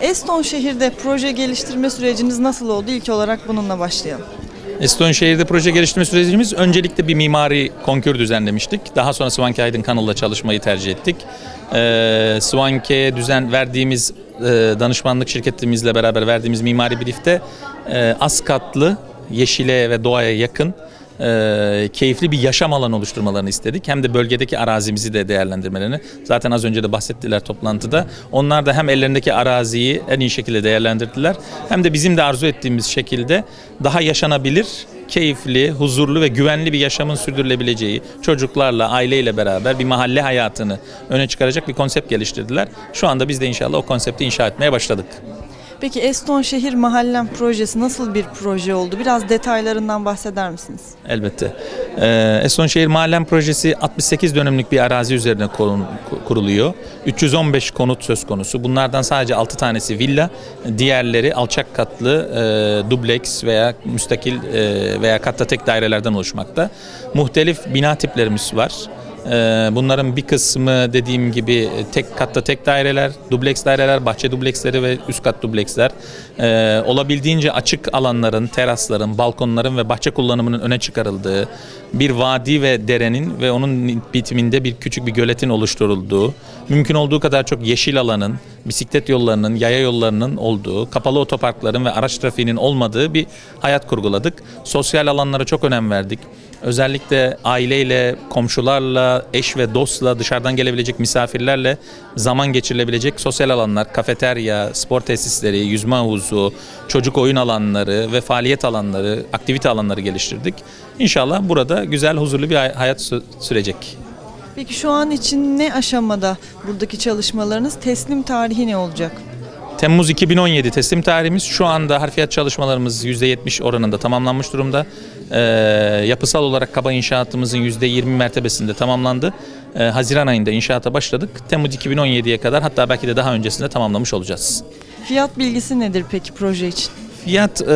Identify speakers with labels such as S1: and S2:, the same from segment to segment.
S1: Eston şehirde proje geliştirme süreciniz nasıl oldu? İlk olarak bununla başlayalım.
S2: Eston şehirde proje geliştirme sürecimiz öncelikle bir mimari konkür düzenlemiştik. Daha sonra Swanky Aydın Kanal'la çalışmayı tercih ettik. Ee, Swanky'ye düzen verdiğimiz e, danışmanlık şirketimizle beraber verdiğimiz mimari briefte e, az katlı, yeşile ve doğaya yakın e, keyifli bir yaşam alanı oluşturmalarını istedik. Hem de bölgedeki arazimizi de değerlendirmelerini. Zaten az önce de bahsettiler toplantıda. Onlar da hem ellerindeki araziyi en iyi şekilde değerlendirdiler. Hem de bizim de arzu ettiğimiz şekilde daha yaşanabilir, keyifli, huzurlu ve güvenli bir yaşamın sürdürülebileceği, çocuklarla, aileyle beraber bir mahalle hayatını öne çıkaracak bir konsept geliştirdiler. Şu anda biz de inşallah o konsepti inşa etmeye başladık.
S1: Peki Eston Şehir Mahallem projesi nasıl bir proje oldu? Biraz detaylarından bahseder misiniz?
S2: Elbette. Ee, Esonşehir Mahallem Projesi 68 dönümlük bir arazi üzerine kuruluyor. 315 konut söz konusu. Bunlardan sadece 6 tanesi villa, diğerleri alçak katlı e, dubleks veya müstakil e, veya katta tek dairelerden oluşmakta. Muhtelif bina tiplerimiz var. Ee, Bunların bir kısmı dediğim gibi tek katta tek daireler, dubleks daireler, bahçe dubleksleri ve üst kat dubleksler. Ee, olabildiğince açık alanların, terasların, balkonların ve bahçe kullanımının öne çıkarıldığı, bir vadi ve derenin ve onun bitiminde bir küçük bir göletin oluşturulduğu, mümkün olduğu kadar çok yeşil alanın, bisiklet yollarının, yaya yollarının olduğu, kapalı otoparkların ve araç trafiğinin olmadığı bir hayat kurguladık. Sosyal alanlara çok önem verdik. Özellikle aileyle, komşularla, eş ve dostla, dışarıdan gelebilecek misafirlerle zaman geçirilebilecek sosyal alanlar, kafeterya, spor tesisleri, yüzme havuzu, çocuk oyun alanları ve faaliyet alanları, aktivite alanları geliştirdik. İnşallah burada güzel, huzurlu bir hay- hayat sü- sürecek.
S1: Peki şu an için ne aşamada buradaki çalışmalarınız? Teslim tarihi ne olacak?
S2: Temmuz 2017 teslim tarihimiz şu anda harfiyat çalışmalarımız %70 oranında tamamlanmış durumda. Ee, yapısal olarak kaba inşaatımızın %20 mertebesinde tamamlandı. Ee, Haziran ayında inşaata başladık. Temmuz 2017'ye kadar hatta belki de daha öncesinde tamamlamış olacağız.
S1: Fiyat bilgisi nedir peki proje için?
S2: Fiyat e,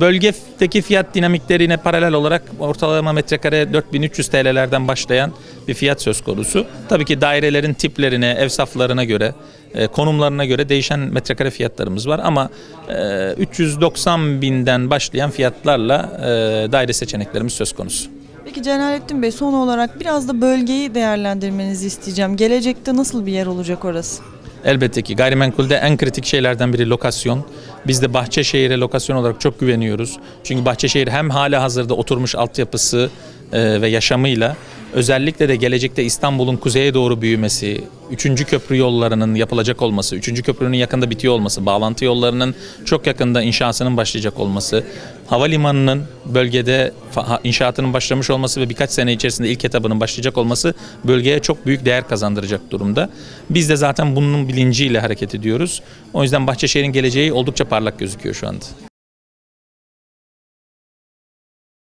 S2: bölgedeki fiyat dinamiklerine paralel olarak ortalama metrekare 4300 TL'lerden başlayan bir fiyat söz konusu. Tabii ki dairelerin tiplerine, ev saflarına göre, e, konumlarına göre değişen metrekare fiyatlarımız var ama e, 390 binden başlayan fiyatlarla e, daire seçeneklerimiz söz konusu.
S1: Peki Celalettin Bey son olarak biraz da bölgeyi değerlendirmenizi isteyeceğim. Gelecekte nasıl bir yer olacak orası?
S2: Elbette ki gayrimenkulde en kritik şeylerden biri lokasyon. Biz de Bahçeşehir'e lokasyon olarak çok güveniyoruz. Çünkü Bahçeşehir hem hala hazırda oturmuş altyapısı e, ve yaşamıyla özellikle de gelecekte İstanbul'un kuzeye doğru büyümesi, 3. köprü yollarının yapılacak olması, 3. köprünün yakında bitiyor olması, bağlantı yollarının çok yakında inşasının başlayacak olması, havalimanının bölgede inşaatının başlamış olması ve birkaç sene içerisinde ilk etabının başlayacak olması bölgeye çok büyük değer kazandıracak durumda. Biz de zaten bunun bilinciyle hareket ediyoruz. O yüzden Bahçeşehir'in geleceği oldukça parlak gözüküyor şu anda.